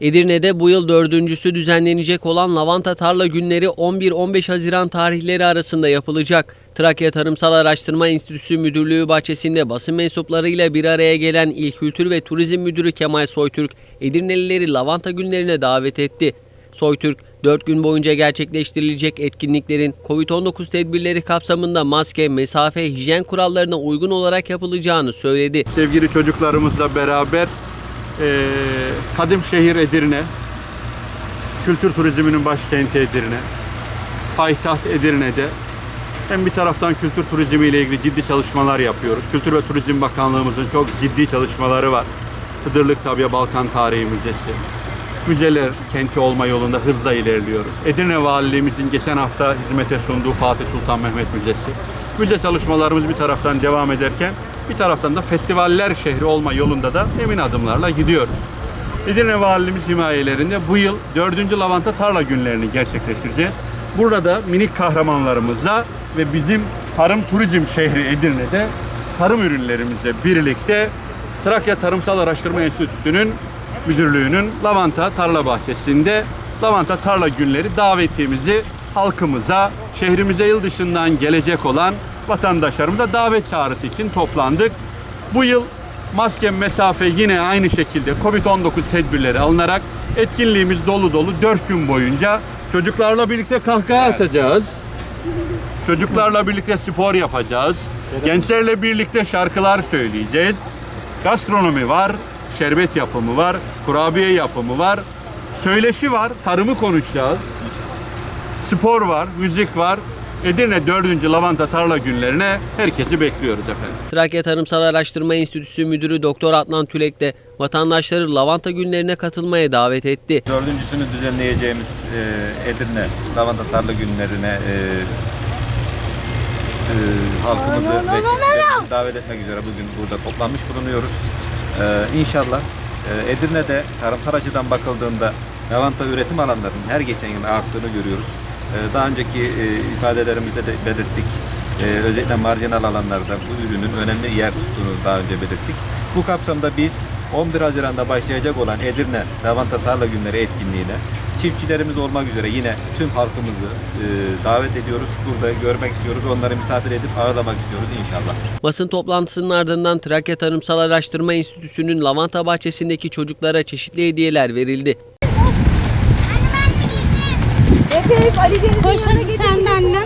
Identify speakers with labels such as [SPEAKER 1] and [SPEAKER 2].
[SPEAKER 1] Edirne'de bu yıl dördüncüsü düzenlenecek olan lavanta tarla günleri 11-15 Haziran tarihleri arasında yapılacak. Trakya Tarımsal Araştırma Enstitüsü Müdürlüğü bahçesinde basın mensuplarıyla bir araya gelen İl Kültür ve Turizm Müdürü Kemal Soytürk, Edirnelileri lavanta günlerine davet etti. Soytürk, 4 gün boyunca gerçekleştirilecek etkinliklerin COVID-19 tedbirleri kapsamında maske, mesafe, hijyen kurallarına uygun olarak yapılacağını söyledi.
[SPEAKER 2] sevgili çocuklarımızla beraber eee Kadim Şehir Edirne, kültür turizminin başkenti Edirne, payitaht Edirne'de hem bir taraftan kültür turizmi ile ilgili ciddi çalışmalar yapıyoruz. Kültür ve Turizm Bakanlığımızın çok ciddi çalışmaları var. Hıdırlık Tabiye Balkan Tarihi Müzesi. Müzeler kenti olma yolunda hızla ilerliyoruz. Edirne Valiliğimizin geçen hafta hizmete sunduğu Fatih Sultan Mehmet Müzesi. Müze çalışmalarımız bir taraftan devam ederken bir taraftan da festivaller şehri olma yolunda da emin adımlarla gidiyoruz. Edirne Valiliğimiz himayelerinde bu yıl 4. Lavanta Tarla günlerini gerçekleştireceğiz. Burada da minik kahramanlarımızla ve bizim tarım turizm şehri Edirne'de tarım ürünlerimizle birlikte Trakya Tarımsal Araştırma Enstitüsü'nün müdürlüğünün lavanta tarla bahçesinde lavanta tarla günleri davetiyemizi halkımıza, şehrimize yıl dışından gelecek olan vatandaşlarımıza davet çağrısı için toplandık. Bu yıl maske, mesafe yine aynı şekilde Covid-19 tedbirleri alınarak etkinliğimiz dolu dolu 4 gün boyunca çocuklarla birlikte kahkaha atacağız. Çocuklarla birlikte spor yapacağız. Gençlerle birlikte şarkılar söyleyeceğiz. Gastronomi var, şerbet yapımı var, kurabiye yapımı var. Söyleşi var, tarımı konuşacağız. Spor var, müzik var. Edirne 4. Lavanta Tarla günlerine herkesi bekliyoruz efendim.
[SPEAKER 1] Trakya Tarımsal Araştırma Enstitüsü Müdürü Doktor Adnan Tülek de vatandaşları lavanta günlerine katılmaya davet etti.
[SPEAKER 3] Dördüncüsünü düzenleyeceğimiz e, Edirne Lavanta Tarla günlerine e, e, halkımızı ve çiftçilerimizi davet etmek üzere bugün burada toplanmış bulunuyoruz. E, inşallah e, Edirne'de tarımsal açıdan bakıldığında lavanta üretim alanlarının her geçen yıl arttığını görüyoruz. E, daha önceki e, ifadelerimizde de belirttik. E, özellikle marjinal alanlarda bu ürünün önemli yer tuttuğunu daha önce belirttik. Bu kapsamda biz 11 Haziran'da başlayacak olan Edirne Lavanta Tarla Günleri etkinliğine çiftçilerimiz olmak üzere yine tüm halkımızı e, davet ediyoruz. Burada görmek istiyoruz. Onları misafir edip ağırlamak istiyoruz inşallah.
[SPEAKER 1] Basın toplantısının ardından Trakya Tarımsal Araştırma Enstitüsü'nün lavanta bahçesindeki çocuklara çeşitli hediyeler verildi.
[SPEAKER 4] Efes Ali Deniz'in
[SPEAKER 5] Koş hadi sen de annem.